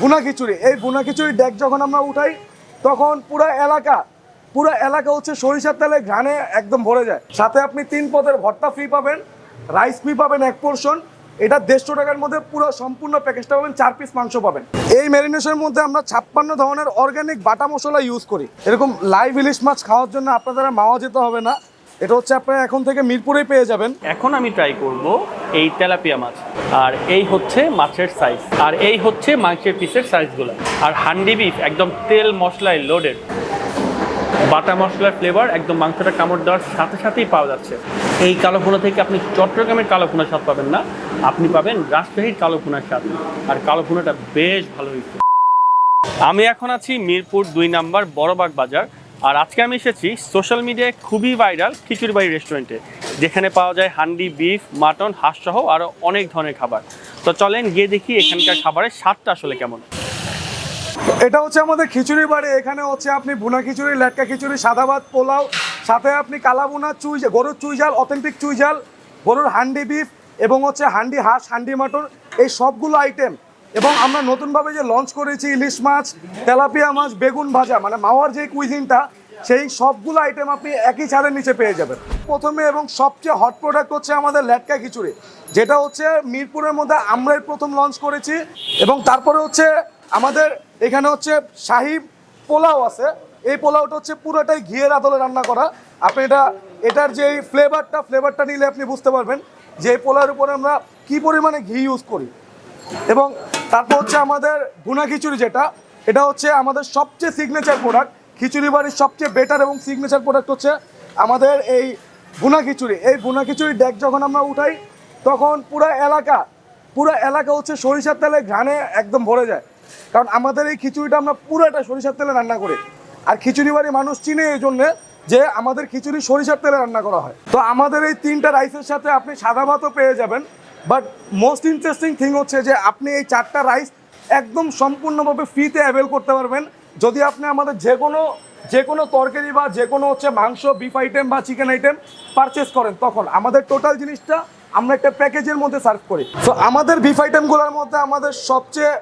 বুনা খিচুড়ি। এই বুনা খিচুড়ি ডেক যখন আমরা উঠাই, তখন পুরো এলাকা পুরো এলাকা হচ্ছে সরিষার তেলে ঘ্রাণে একদম ভরে যায়। সাথে আপনি তিন পদের ভর্তা ফ্রি পাবেন রাইস ফ্রি পাবেন এক পোর্শন এটা দেড়শো টাকার মধ্যে পুরো সম্পূর্ণ প্যাকেজটা পাবেন, চার পিস মাংস পাবেন। এই ম্যারিনেশনের মধ্যে আমরা ছাপ্পান্ন ধরনের অর্গানিক বাটা মশলা ইউজ করি। এরকম লাইভ ইলিশ মাছ খাওয়ার জন্য আপনাদের মাওয়া যেতে হবে না। এটা হচ্ছে আপনারা এখন থেকে মিরপুরেই পেয়ে যাবেন। এখন আমি ট্রাই করব এই তেলাপিয়া মাছ। আর এই হচ্ছে মাছের সাইজ আর এই হচ্ছে মাংসের পিসের সাইজগুলো আর হান্ডি বিফ একদম তেল মশলায় লোডেড বাটা মশলার ফ্লেভার একদম মাংসটা কামড় দেওয়ার সাথে সাথেই পাওয়া যাচ্ছে। এই কালো ভুনা থেকে আপনি চট্টগ্রামের কালো ভুনার স্বাদ পাবেন না। আপনি পাবেন রাজশাহীর কালো ভুনার স্বাদ। আর কালো ভুনাটা বেশ ভালো হয়েছে। আমি এখন আছি মিরপুর দুই নাম্বার বড়বাগ বাজার। আর আজকে আমি এসেছি সোশ্যাল মিডিয়ায় খুবই ভাইরাল খিচুড়ি বাড়ি রেস্টুরেন্টে যেখানে পাওয়া যায় হান্ডি বিফ মাটন হাঁস সহ আরও অনেক ধরনের খাবার। তো চলেন গিয়ে দেখি এখানকার খাবারের স্বাদটা আসলে কেমন। এটা হচ্ছে আমাদের খিচুড়ি বাড়ি, এখানে হচ্ছে আপনি বুনা খিচুড়ি, লেটকা খিচুড়ি, সাদা ভাত, পোলাও, সাথে আপনি কালা বুনা চুই গরুর চুই ঝাল অথেন্টিক চুই ঝাল, গরুর হান্ডি বিফ এবং হচ্ছে হান্ডি হাঁস, হান্ডি মাটন এই সবগুলো আইটেম এবং আমরা নতুনভাবে যে লঞ্চ করেছি ইলিশ মাছ, তেলাপিয়া মাছ, বেগুন ভাজা মানে মাওয়ার যে কুইজিনটা সেই সবগুলো আইটেম আপনি একই ছাদের নিচে পেয়ে যাবেন। প্রথমে এবং সবচেয়ে হট প্রোডাক্ট হচ্ছে আমাদের ল্যাটকা খিচুড়ি, যেটা হচ্ছে মিরপুরের মধ্যে আমরাই প্রথম লঞ্চ করেছি এবং তারপরে হচ্ছে আমাদের এখানে হচ্ছে শাহি পোলাও আছে। এই পোলাওটা হচ্ছে পুরোটাই ঘিয়ের আদলে রান্না করা। আপনি এটা, এটার যে ফ্লেভারটা ফ্লেভারটা নিলে আপনি বুঝতে পারবেন যে এই পোলাওর উপরে আমরা কি পরিমাণে ঘি ইউজ করি। এবং তারপর হচ্ছে আমাদের ভুনা খিচুড়ি যেটা, এটা হচ্ছে আমাদের সবচেয়ে সিগনেচার প্রোডাক্ট খিচুড়ি বাড়ির সবচেয়ে বেটার এবং সিগনেচার প্রোডাক্ট হচ্ছে আমাদের এই ভুনা খিচুড়ি। এই ভুনা খিচুড়ি ডেক যখন আমরা উঠাই, তখন পুরো এলাকা পুরো এলাকা হচ্ছে সরিষার তেলে ঘ্রাণে একদম ভরে যায়। কারণ আমাদের এই খিচুড়িটা আমরা পুরোটা সরিষার তেলে রান্না করি। আর খিচুড়ি বাড়ি মানুষ চিনে এই জন্যে যে আমাদের খিচুড়ি সরিষার তেলে রান্না করা হয়। তো আমাদের এই তিনটা রাইসের সাথে আপনি সাদা ভাতও পেয়ে যাবেন। বাট মোস্ট ইন্টারেস্টিং থিং হচ্ছে যে আপনি এই চারটা রাইস একদম সম্পূর্ণভাবে ফ্রিতে অ্যাভেল করতে পারবেন। যদি আপনি আমাদের যে কোনো যে কোনো তরকারি বা যে কোনো হচ্ছে মাংস বিফ আইটেম বা চিকেন আইটেম পারচেস করেন, তখন আমাদের টোটাল জিনিসটা আমরা একটা প্যাকেজের মধ্যে সার্ভ করি। তো আমাদের বিফ আইটেমগুলোর মধ্যে আমাদের সবচেয়ে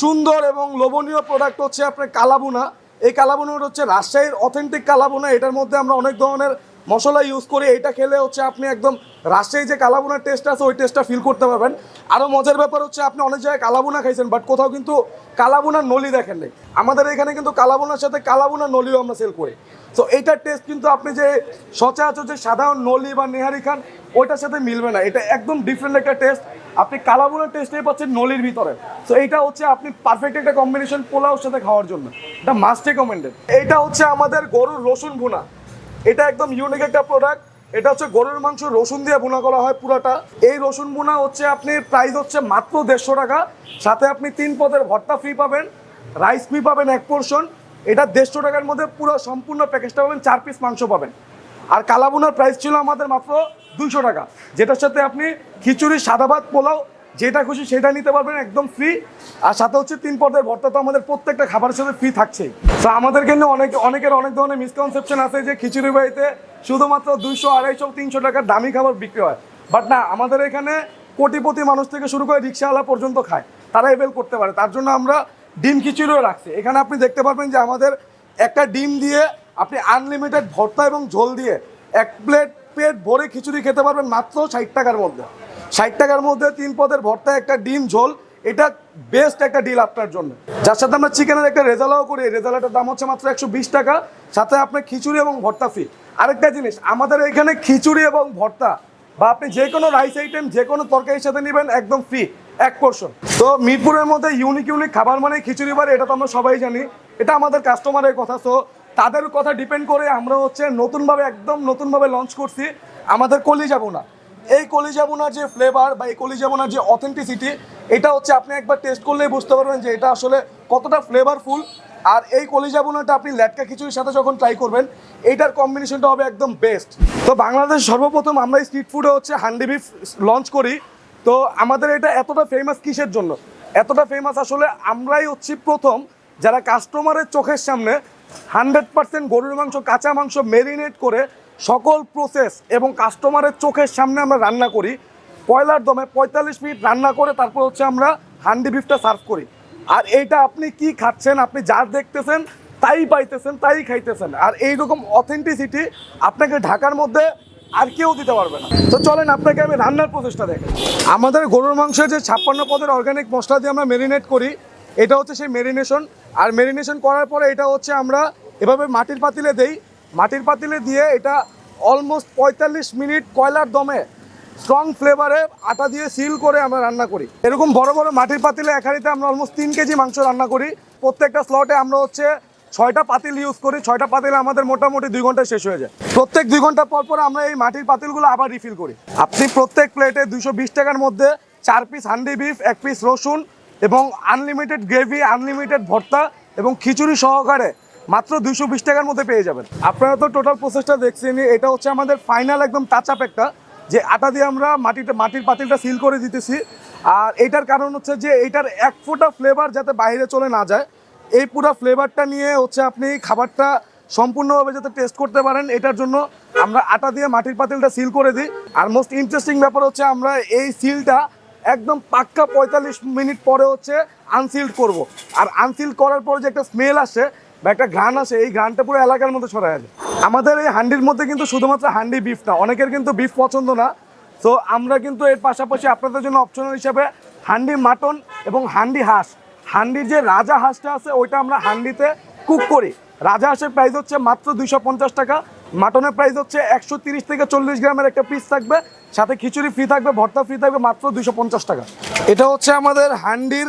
সুন্দর এবং লোভনীয় প্রোডাক্ট হচ্ছে আপনার কালাবুনা এই কালাবুনাটা হচ্ছে রাজশাহীর অথেন্টিক কালাবুনা এটার মধ্যে আমরা অনেক ধরনের মশলা ইউজ করি এটা খেলে হচ্ছে আপনি একদম রাজশাহী যে কালাবুনার টেস্ট আছে, ওই টেস্টটা ফিল করতে পারবেন। আরও মজার ব্যাপার হচ্ছে আপনি অনেক জায়গায় কালাবুনা খাইছেন বাট কোথাও কিন্তু কালাবুনার নলি দেখেন নাই। আমাদের এখানে কিন্তু কালাবুনার সাথে কালাবুনার নলিও আমরা সেল করি। তো এইটার টেস্ট কিন্তু আপনি যে সচরাচর যে সাধারণ নলি বা নেহারি খান, ওইটার সাথে মিলবে না। এটা একদম ডিফারেন্ট একটা টেস্ট আপনি কালাবুনার টেস্টে পাচ্ছেন নলির ভিতরে। তো এইটা হচ্ছে আপনি পারফেক্ট একটা কম্বিনেশন পোলাওর সাথে খাওয়ার জন্য। এটা মাস্ট রেকমেন্ডেড এইটা হচ্ছে আমাদের গরুর রসুন ভুনা। এটা একদম ইউনিক একটা প্রোডাক্ট এটা হচ্ছে গরুর মাংস, রসুন দিয়ে বোনা করা হয় পুরাটা। এই রসুন বোনা হচ্ছে আপনি প্রাইস হচ্ছে মাত্র দেড়শো টাকা। সাথে আপনি তিন পদের ভর্তা ফ্রি পাবেন রাইস ফ্রি পাবেন এক পোর্শন এটা দেড়শো টাকার মধ্যে পুরো সম্পূর্ণ প্যাকেজটা পাবেন, চার পিস মাংস পাবেন। আর কালাবুনার প্রাইস ছিল আমাদের মাত্র দুইশো টাকা। যেটার সাথে আপনি খিচুড়ি, সাদা ভাত, পোলাও যেটা খুশি সেটা নিতে পারবেন একদম ফ্রি আর সাথে হচ্ছে তিন পদের ভর্তা তো আমাদের প্রত্যেকটা খাবারের সাথে ফ্রি থাকছেই তো আমাদের কিন্তু অনেক, অনেকের অনেক ধরনের মিসকনসেপশন আছে যে খিচুড়ি বাড়িতে শুধুমাত্র দুইশো, আড়াইশো, তিনশো টাকার দামি খাবার বিক্রি হয়। বাট না, আমাদের এখানে কোটিপতি মানুষ থেকে শুরু করে রিক্সাওয়ালা পর্যন্ত খায়। তারা এভেল করতে পারে। তার জন্য আমরা ডিম খিচুড়িও রাখছি। এখানে আপনি দেখতে পারবেন যে আমাদের একটা ডিম দিয়ে আপনি আনলিমিটেড ভর্তা এবং ঝোল দিয়ে এক প্লেট পেট ভরে খিচুড়ি খেতে পারবেন মাত্র ষাট টাকার মধ্যে। ষাট টাকার মধ্যে তিন পদের ভর্তা, একটা ডিম, ঝোল। এটা বেস্ট একটা ডিল আপনার জন্য। যার সাথে আমরা চিকেনের একটা রেজালাও করি। রেজালাটার দাম হচ্ছে মাত্র একশো বিশ টাকা। সাথে আপনার খিচুড়ি এবং ভর্তা ফ্রি আরেকটা জিনিস, আমাদের এখানে খিচুড়ি এবং ভর্তা বা আপনি যে কোনো রাইস আইটেম যে কোনো তরকারির সাথে নেবেন, একদম ফ্রি এক পোর্শন তো মিরপুরের মধ্যে ইউনিক ইউনিক খাবার মানে খিচুড়ি বাড়ি এটা তো আমরা সবাই জানি। এটা আমাদের কাস্টমারের কথা। তো তাদের কথা ডিপেন্ড করে আমরা হচ্ছে নতুনভাবে, একদম নতুনভাবে লঞ্চ করছি। আমাদের কলি যাব না এই কলিজাবোনার যে ফ্লেভার বা এই কলিজাবোনার যে অথেন্টিসিটি এটা হচ্ছে আপনি একবার টেস্ট করলেই বুঝতে পারবেন যে এটা আসলে কতটা ফ্লেভারফুল আর এই কলিজাবোনাটা আপনি ল্যাটকা খিচুড়ির সাথে যখন ট্রাই করবেন এইটার কম্বিনেশনটা হবে একদম বেস্ট তো বাংলাদেশ সর্বপ্রথম আমরা এই স্ট্রিট ফুডে হচ্ছে হান্ডি বিফ লঞ্চ করি। তো আমাদের এটা এতটা ফেমাস কিসের জন্য? এতটা ফেমাস আসলে আমরাই হচ্ছি প্রথম যারা কাস্টমারের চোখের সামনে হান্ড্রেড পার্সেন্ট গরুর মাংস, কাঁচা মাংস মেরিনেট করে সকল প্রসেস এবং কাস্টমারের চোখের সামনে আমরা রান্না করি। কয়লার দমে পঁয়তাল্লিশ মিনিট রান্না করে তারপর হচ্ছে আমরা হান্ডি বিফটা সার্ভ করি। আর এইটা আপনি কি খাচ্ছেন, আপনি যা দেখতেছেন, তাই পাইতেছেন, তাই খাইতেছেন। আর এইরকম অথেন্টিসিটি আপনাকে ঢাকার মধ্যে আর কেউ দিতে পারবে না। তো চলেন আপনাকে আমি রান্নার প্রচেষ্টা দেখেন আমাদের গরুর মাংসের যে ছাপ্পান্ন পদের অর্গানিক মশলা দিয়ে আমরা মেরিনেট করি, এটা হচ্ছে সেই মেরিনেশন আর মেরিনেশন করার পরে এটা হচ্ছে আমরা এভাবে মাটির পাতিলে দেই মাটির পাতিলে দিয়ে এটা অলমোস্ট পঁয়তাল্লিশ মিনিট কয়লার দমে স্ট্রং ফ্লেভারে আটা দিয়ে সিল করে আমরা রান্না করি। এরকম বড় বড় মাটির পাতিলে এক হাঁড়িতে আমরা অলমোস্ট তিন কেজি মাংস রান্না করি। প্রত্যেকটা স্লটে আমরা হচ্ছে ছয়টা পাতিল ইউজ করি। ছয়টা পাতিলে আমাদের মোটামুটি দুই ঘন্টায় শেষ হয়ে যায়। প্রত্যেক দুই ঘণ্টা পর পর আমরা এই মাটির পাতিলগুলো আবার রিফিল করি। আপনি প্রত্যেক প্লেটে দুশো বিশ টাকার মধ্যে চার পিস হান্ডি বিফ এক পিস রসুন এবং আনলিমিটেড গ্রেভি আনলিমিটেড ভর্তা এবং খিচুড়ি সহকারে মাত্র দুইশো বিশ টাকার মধ্যে পেয়ে যাবেন। আপনারা তো টোটাল প্রসেসটা দেখছেন এটা হচ্ছে আমাদের ফাইনাল একদম টাচ আপ একটা, যে আটা দিয়ে আমরা মাটিটা মাটির পাতিলটা সিল করে দিতেছি। আর এটার কারণ হচ্ছে যে এইটার এক ফোঁটা ফ্লেভার যাতে বাইরে চলে না যায়, এই পুরো ফ্লেভারটা নিয়ে হচ্ছে আপনি খাবারটা সম্পূর্ণভাবে যাতে টেস্ট করতে পারেন, এটার জন্য আমরা আটা দিয়ে মাটির পাতিলটা সিল করে দিই। আর মোস্ট ইন্টারেস্টিং ব্যাপার হচ্ছে আমরা এই সিলটা একদম পাক্কা পঁয়তাল্লিশ মিনিট পরে হচ্ছে আনসিল্ড করব। আর আনসিল্ড করার পরে যে একটা স্মেল আসে বা একটা ঘ্রাণ আসে এই ঘ্রাণটা পুরো এলাকার মধ্যে ছড়ায় যায় আমাদের এই হান্ডির মধ্যে কিন্তু শুধুমাত্র হান্ডি বিফ না, অনেকের কিন্তু বিফ পছন্দ না। তো আমরা কিন্তু এর পাশাপাশি আপনাদের জন্য অপশনাল হিসাবে হান্ডি মাটন এবং হান্ডি হাঁস। হান্ডির যে রাজা হাঁসটা আছে, ওইটা আমরা হান্ডিতে কুক করি। রাজা হাঁসের প্রাইস হচ্ছে মাত্র দুইশো পঞ্চাশ টাকা। মাটনের প্রাইস হচ্ছে একশো থেকে চল্লিশ গ্রামের একটা পিস থাকবে। সাথে খিচুড়ি ফ্রি থাকবে, ভর্তা ফ্রি থাকবে মাত্র দুইশো পঞ্চাশ টাকা। এটা হচ্ছে আমাদের হান্ডির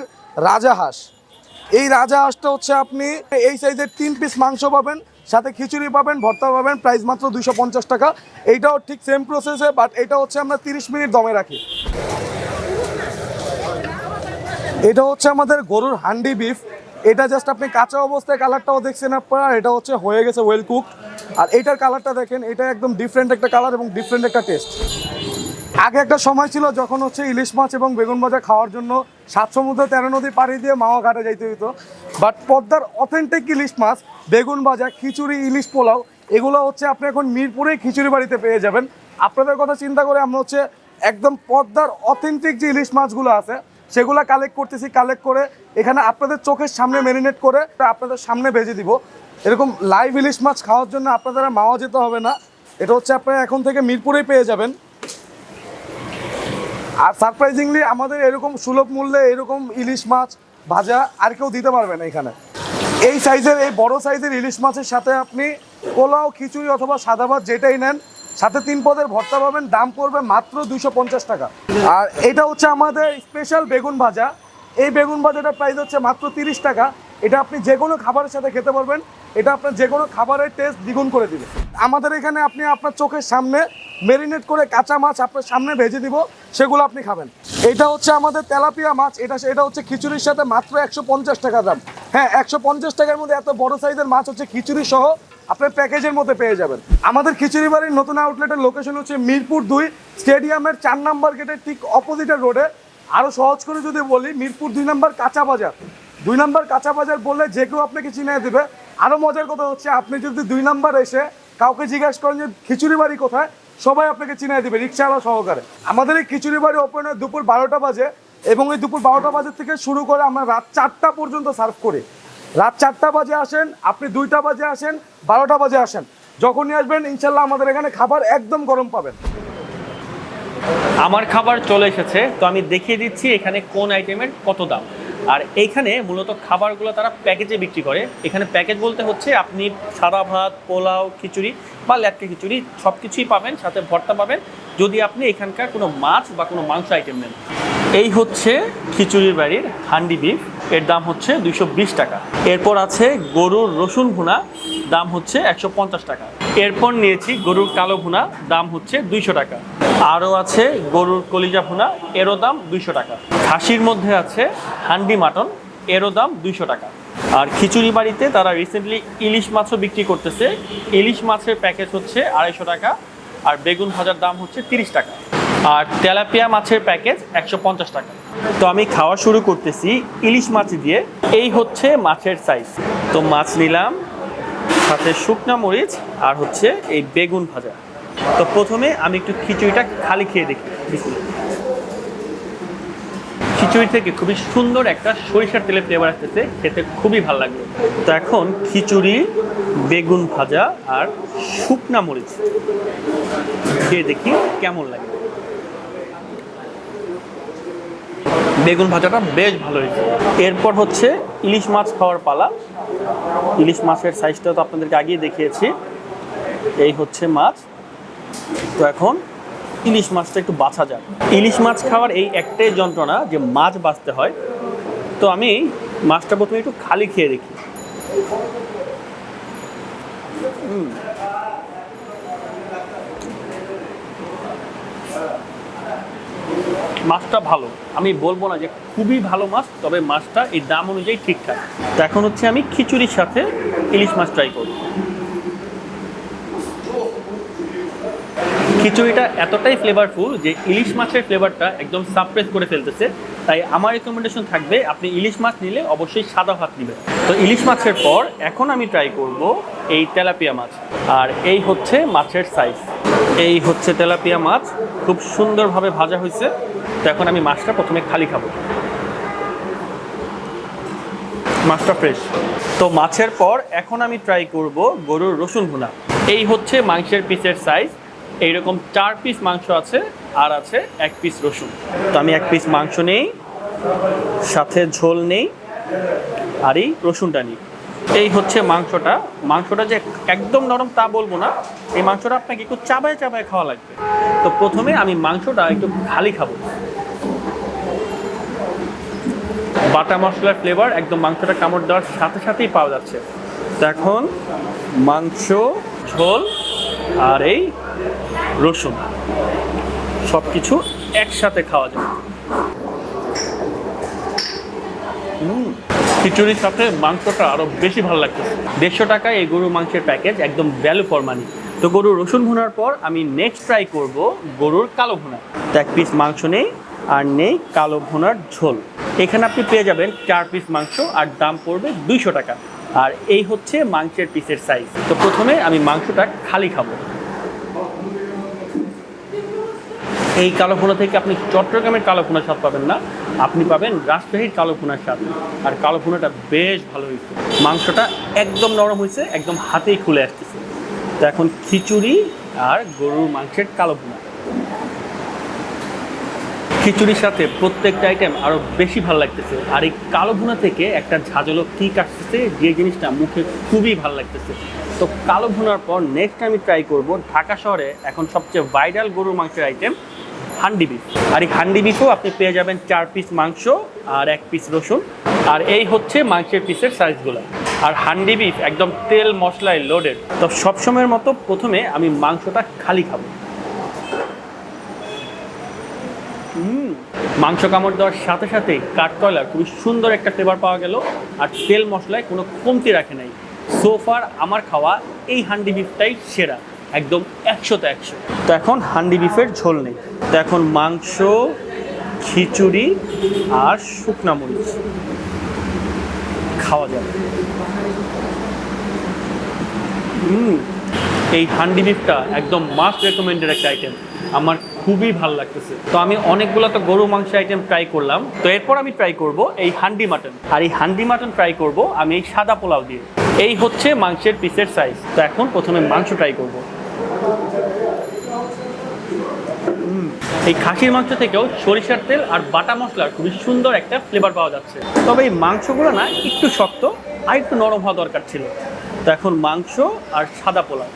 রাজা হাঁস। এই রাজা হাঁসটা হচ্ছে আপনি এই সাইজের তিন পিস মাংস পাবেন, সাথে খিচুড়ি পাবেন, ভর্তা পাবেন প্রাইস মাত্র দুইশো পঞ্চাশ টাকা। এইটাও ঠিক সেম প্রসেসে বাট এটা হচ্ছে আমরা তিরিশ মিনিট দমে রাখি। এটা হচ্ছে আমাদের গরুর হান্ডি বিফ এটা জাস্ট আপনি কাঁচা অবস্থায় কালারটাও দেখছেন আপনারা এটা হচ্ছে হয়ে গেছে ওয়েল কুক আর এটার কালারটা দেখেন, এটা একদম ডিফারেন্ট একটা কালার এবং ডিফারেন্ট একটা টেস্ট আগে একটা সময় ছিল যখন হচ্ছে ইলিশ মাছ এবং বেগুন ভাজা খাওয়ার জন্য সাত সমুদ্র, তেরো নদী পাড়ি দিয়ে মাওয়া ঘাটে যাইতে হতো বাট পদ্মার অথেন্টিক ইলিশ মাছ, বেগুন ভাজা, খিচুড়ি, ইলিশ পোলাও, এগুলো হচ্ছে আপনি এখন মিরপুরে খিচুড়ি বাড়িতে পেয়ে যাবেন। আপনাদের কথা চিন্তা করে আমরা হচ্ছে একদম পদ্মার অথেন্টিক যে ইলিশ মাছগুলো আছে, সেগুলো কালেক্ট করতেছি কালেক্ট করে এখানে আপনাদের চোখের সামনে ম্যারিনেট করে আপনাদের সামনে ভেজে দিব। এরকম লাইভ ইলিশ মাছ খাওয়ার জন্য আপনাদের মাওয়া যেতে হবে না। এটা হচ্ছে আপনারা এখন থেকে মিরপুরেই পেয়ে যাবেন। আর সারপ্রাইজিংলি আমাদের এরকম সুলভ মূল্যে এরকম ইলিশ মাছ ভাজা আর কেউ দিতে পারবে না এখানে। এই সাইজের এই বড় সাইজের ইলিশ মাছের সাথে আপনি পোলাও, খিচুড়ি অথবা সাদা ভাত যেটাই নেন, সাথে তিন পদের ভর্তা পাবেন, দাম পড়বে মাত্র দুশো টাকা। আর এটা হচ্ছে আমাদের স্পেশাল বেগুন ভাজা। এই বেগুন ভাজাটার প্রাইস হচ্ছে মাত্র তিরিশ টাকা। এটা আপনি যে কোনো খাবারের সাথে খেতে পারবেন। এটা আপনার যে কোনো খাবারের টেস্ট দ্বিগুণ করে দিবে। আমাদের এখানে আপনি আপনার চোখের সামনে মেরিনেট করে কাঁচা মাছ আপনার সামনে ভেজে দিব, সেগুলো আপনি খাবেন। এটা হচ্ছে আমাদের তেলাপিয়া মাছ, এটা এটা হচ্ছে খিচুড়ির সাথে মাত্র একশো পঞ্চাশ টাকা দাম। হ্যাঁ একশো পঞ্চাশ টাকার মধ্যে এত বড় সাইজের মাছ হচ্ছে খিচুড়ি সহ, আপনার প্যাকেজের মধ্যে পেয়ে যাবেন। আমাদের খিচুড়ি বাড়ির নতুন আউটলেটের লোকেশন হচ্ছে মিরপুর দুই, স্টেডিয়ামের চার নাম্বার গেটের ঠিক অপোজিটের রোডে আরও সহজ করে যদি বলি, মিরপুর দুই নাম্বার কাঁচা বাজার। দুই নাম্বার কাঁচা বাজার বললে যে কেউ আপনাকে চিনিয়ে দেবে। আরও মজার কথা হচ্ছে, আপনি যদি দুই নাম্বার এসে কাউকে জিজ্ঞাসা করেন যে, খিচুড়ি বাড়ি কোথায়? সবাই আপনাকে চিনিয়ে দেবে, রিক্সাওয়ালা সহকারে। আমাদের এই খিচুড়ি বাড়ি ওপেন হয় দুপুর বারোটা বাজে এবং এই দুপুর বারোটা বাজে থেকে শুরু করে আমরা রাত চারটা পর্যন্ত সার্ভ করি। রাত চারটা বাজে আসেন, আপনি দুইটা বাজে আসেন, বারোটা বাজে আসেন। যখনই আসবেন, ইনশাল্লাহ আমাদের এখানে খাবার একদম গরম পাবেন। আমার খাবার চলে এসেছে, তো আমি দেখিয়ে দিচ্ছি এখানে কোন আইটেমের কত দাম। আর এইখানে মূলত খাবারগুলো তারা প্যাকেজে বিক্রি করে। এখানে প্যাকেজ বলতে হচ্ছে আপনি সাদা ভাত, পোলাও, খিচুড়ি বা ল্যাটকে খিচুড়ি সব কিছুই পাবেন, সাথে ভর্তা পাবেন। যদি আপনি এখানকার কোনো মাছ বা কোনো মাংস আইটেম নেন। এই হচ্ছে খিচুড়ির বাড়ির হান্ডি বিফ। এর দাম হচ্ছে দুইশো বিশ টাকা। এরপর আছে গরুর রসুন ভুনা। দাম হচ্ছে একশো পঞ্চাশ টাকা। এরপর নিয়েছি গরুর কালো ভুনা। দাম হচ্ছে দুইশো টাকা। আরও আছে গরুর কলিজা ভুনা, এরও দাম দুইশো টাকা। খাসির মধ্যে আছে হান্ডি মাটন, এরও দাম দুইশো টাকা। আর খিচুড়ি বাড়িতে তারা রিসেন্টলি ইলিশ মাছও বিক্রি করতেছে। ইলিশ মাছের প্যাকেজ হচ্ছে আড়াইশো টাকা, আর বেগুন ভাজার দাম হচ্ছে তিরিশ টাকা। আর তেলাপিয়া মাছের প্যাকেজ একশো পঞ্চাশ টাকা। তো আমি খাওয়া শুরু করতেছি ইলিশ মাছ দিয়ে। এই হচ্ছে মাছের সাইজ তো মাছ নিলাম, সাথে শুকনা মরিচ আর হচ্ছে এই বেগুন ভাজা। তো প্রথমে আমি একটু খিচুড়িটা খালি খেয়ে দেখি। খিচুড়ি থেকে খুবই সুন্দর একটা সরিষার তেলের ফ্লেভার আসতেছে, খেতে খুবই ভালো লাগল। তো এখন খিচুড়ি, বেগুন ভাজা আর শুকনা মরিচ। খেয়ে দেখি কেমন লাগে। বেগুন ভাজাটা বেশ ভালো হয়েছে। এরপর হচ্ছে ইলিশ মাছ খাওয়ার পালা। ইলিশ মাছের সাইজটা তো আপনাদেরকে আগেই দেখিয়েছি। এই হচ্ছে মাছ। তো এখন ইলিশ মাছটা একটু বাছা যাক। ইলিশ মাছ খাওয়ার এই একটাই যন্ত্রণা যে মাছ বাছতে হয়। তো আমি মাছটা প্রথমে একটু খালি খেয়ে দেখি। মাছটা ভালো। আমি বলব না যে খুবই ভালো মাছ, তবে মাছটা এই দাম অনুযায়ী ঠিকঠাক। তো এখন হচ্ছে আমি খিচুড়ির সাথে ইলিশ মাছ ট্রাই করব। খিচুড়িটা এতটাই ফ্লেভারফুল যে ইলিশ মাছের ফ্লেভারটা একদম সাপ্রেস করে ফেলতেছে। তাই আমার রেকমেন্ডেশন থাকবে, আপনি ইলিশ মাছ নিলে অবশ্যই সাদা ভাত নেবেন। তো ইলিশ মাছের পর এখন আমি ট্রাই করব এই তেলাপিয়া মাছ। আর এই হচ্ছে মাছের সাইজ এই হচ্ছে তেলাপিয়া মাছ, খুব সুন্দরভাবে ভাজা হয়েছে। তো এখন আমি মাছটা প্রথমে খালি খাব। মাছটা ফ্রেশ তো মাছের পর এখন আমি ট্রাই করব গরুর রসুন ভুনা। এই হচ্ছে মাংসের পিসের সাইজ এইরকম চার পিস মাংস আছে, আর আছে এক পিস রসুন। তো আমি এক পিস মাংস নেই, সাথে ঝোল নেই, আর এই রসুনটা নিই। এই হচ্ছে মাংসটা। মাংসটা যে একদম নরম তা বলব না। এই মাংসটা আপনাকে একটু চাবায় চাবায় খাওয়া লাগবে। তো প্রথমে আমি মাংসটা একটু খালি খাব। বাটা মশলার ফ্লেভার একদম মাংসটা কামড় দেওয়ার সাথে সাথেই পাওয়া যাচ্ছে। তো এখন মাংস, ঝোল, আর এই রসুন সব কিছু একসাথে খাওয়া যায়। খিচুড়ির সাথে মাংসটা আরও বেশি ভালো লাগতেছে। দেড়শো টাকায় এই গরুর মাংসের প্যাকেজ, একদম ভ্যালু ফর মানি তো গরুর রসুন ভুনার পর আমি নেক্সট ট্রাই করব গরুর কালো ভুনা। এক পিস মাংস নেই, আর নেই কালো ভুনার ঝোল। এখানে আপনি পেয়ে যাবেন চার পিস মাংস, আর দাম পড়বে দুইশো টাকা। আর এই হচ্ছে মাংসের পিসের সাইজ তো প্রথমে আমি মাংসটা খালি খাব। এই কালো ভুনা থেকে আপনি চট্টগ্রামের কালো ভুনা স্বাদ পাবেন না। আপনি পাবেন রাজশাহীর কালো ভুনার স্বাদ। আর কালো ভুনাটা বেশ ভালো হয়েছে। মাংসটা একদম নরম হয়েছে, একদম হাতেই খুলে আসতেছে। তো এখন খিচুড়ি আর গরুর মাংসের কালো ভুনা। খিচুড়ির সাথে প্রত্যেকটা আইটেম আরও বেশি ভালো লাগতেছে। আর এই কালো ভুনা থেকে একটা ঝাঁঝলো কিক আসতেছে, যে জিনিসটা মুখে খুবই ভালো লাগতেছে। তো কালো ভুনার পর নেক্সট আমি ট্রাই করব ঢাকা শহরে এখন সবচেয়ে ভাইরাল গরুর মাংসের আইটেম হান্ডি বিফ আর এই হান্ডি বিফও আপনি পেয়ে যাবেন চার পিস মাংস আর এক পিস রসুন। আর এই হচ্ছে মাংসের পিসের সাইজগুলো আর হান্ডি বিফ একদম তেল মশলায় লোডেড তো সবসময়ের মতো প্রথমে আমি মাংসটা খালি খাব। মাংস কামড় দেওয়ার সাথে সাথে কাঠকয়লার খুবই সুন্দর একটা ফ্লেভার পাওয়া গেল। আর তেল মশলায় কোনো কমতি রাখে নাই। সোফার আমার খাওয়া এই হান্ডি বিফটাই সেরা। একদম একশোতে একশো। তো এখন হান্ডি বিফের ঝোল নেই। তো এখন মাংস, খিচুড়ি আর শুকনা মরিচ। খাওয়া যাবে। হুম, এই হান্ডি বিফটা একদম মাস্ট রেকমেন্ডেড একটা আইটেম আমার খুবই ভালো লাগতেছে। তো আমি অনেকগুলো তো গরু মাংস আইটেম ট্রাই করলাম। তো এরপর আমি ট্রাই করব এই হান্ডি মাটন। আর এই হান্ডি মাটন ট্রাই করব আমি এই সাদা পোলাও দিয়ে। এই হচ্ছে মাংসের পিসের সাইজ তো এখন প্রথমে মাংস ট্রাই করব। এই খাসির মাংস থেকেও সরিষার তেল আর বাটা মশলার খুবই সুন্দর একটা ফ্লেভার পাওয়া যাচ্ছে। তবে এই মাংসগুলো না একটু শক্ত আর একটু নরম হওয়া দরকার ছিল। তো এখন মাংস আর সাদা পোলাও।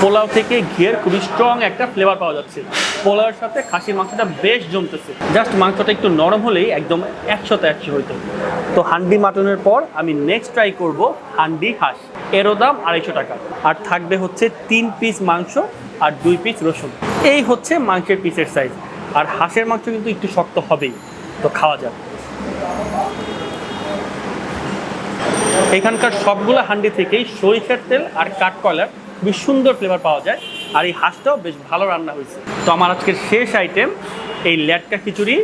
পোলাও থেকে ঘিয়ের খুবই স্ট্রং একটা ফ্লেভার পাওয়া যাচ্ছে। পোলাওয়ের সাথে খাসির মাংসটা বেশ জমতেছে। জাস্ট মাংসটা একটু নরম হলেই একদম একশোতে একশো হইতো। তো হান্ডি মাটনের পর আমি নেক্সট ট্রাই করব হান্ডি হাঁস। এরও দাম আড়াইশো টাকা। আর থাকবে হচ্ছে তিন পিস মাংস আর দুই পিস রসুন। এই হচ্ছে মাংসের পিসের সাইজ আর হাঁসের মাংস কিন্তু একটু শক্ত হবেই। তো খাওয়া যাবে এখানকার সবগুলো হান্ডি থেকেই সরিষার তেল আর কাঠকয়লার খুবই সুন্দর ফ্লেভার পাওয়া যায়। আর এই হাঁসটাও বেশ ভালো রান্না হয়েছে। তো আমার আজকের শেষ আইটেম এই ল্যাটকা খিচুড়ি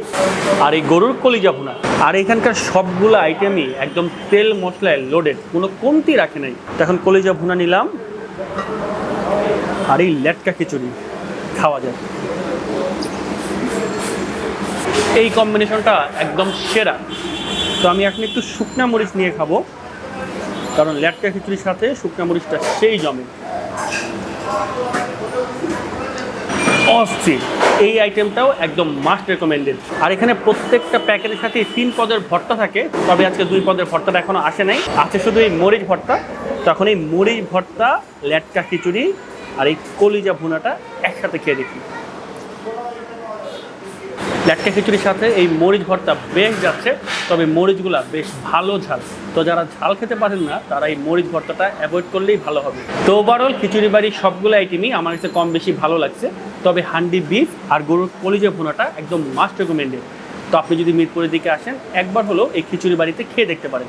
আর এই গরুর কলিজা ভুনা। আর এখানকার সবগুলো আইটেমই একদম তেল মশলায় লোডেড কোনো কমতি রাখে নাই। তো এখন কলিজা ভুনা নিলাম। আর এই ল্যাটকা খিচুড়ি খাওয়া যায়। এই কম্বিনেশনটা একদম সেরা। তো আমি এখন একটু শুকনা মরিচ নিয়ে খাব, কারণ ল্যাটকা খিচুড়ির সাথে শুকনা মরিচটা সেই জমে। অস্থির। এই আইটেমটাও একদম মাস্ট রেকমেন্ডেড আর এখানে প্রত্যেকটা প্যাকেটের সাথে তিন পদের ভর্তা থাকে, তবে আজকে দুই পদের ভর্তাটা এখনও আসে নাই। আছে শুধু এই মরিচ ভর্তা। তখন এই মরিচ ভর্তা ল্যাটকা খিচুড়ি আর এই কলিজা ভুনাটা একসাথে খেয়ে দেখি। ল্যাটকা খিচুড়ির সাথে এই মরিচ ভর্তা বেশ যাচ্ছে, তবে মরিচগুলা বেশ ভালো ঝাল। তো যারা ঝাল খেতে পারেন না, তারা এই মরিচ ভর্তাটা অ্যাভয়েড করলেই ভালো হবে। তো ওভারঅল খিচুড়ি বাড়ির সবগুলো আইটেমই আমার কাছে কম বেশি ভালো লাগছে, তবে হান্ডি বিফ আর গরুর কলিজা ভুনাটা একদম মাস্ট রেকমেন্ডেড তো আপনি যদি মিরপুরের দিকে আসেন, একবার হলেও এই খিচুড়ি বাড়িতে খেয়ে দেখতে পারেন।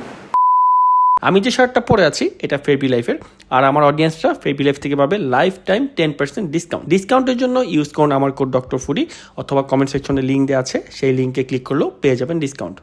আমি যে শার্টটা পরে আছি, এটা ফেবি লাইফের আর আমার অডিয়েন্সরা ফেবি লাইফ থেকে পাবে lifetime ten percent discount ডিসকাউন্টের জন্য ইউজ করুন আমার কোড ডক্টর ফুডি অথবা কমেন্ট সেকশনে লিঙ্ক দেওয়া আছে, সেই লিঙ্কে ক্লিক করলেও পেয়ে যাবেন ডিসকাউন্ট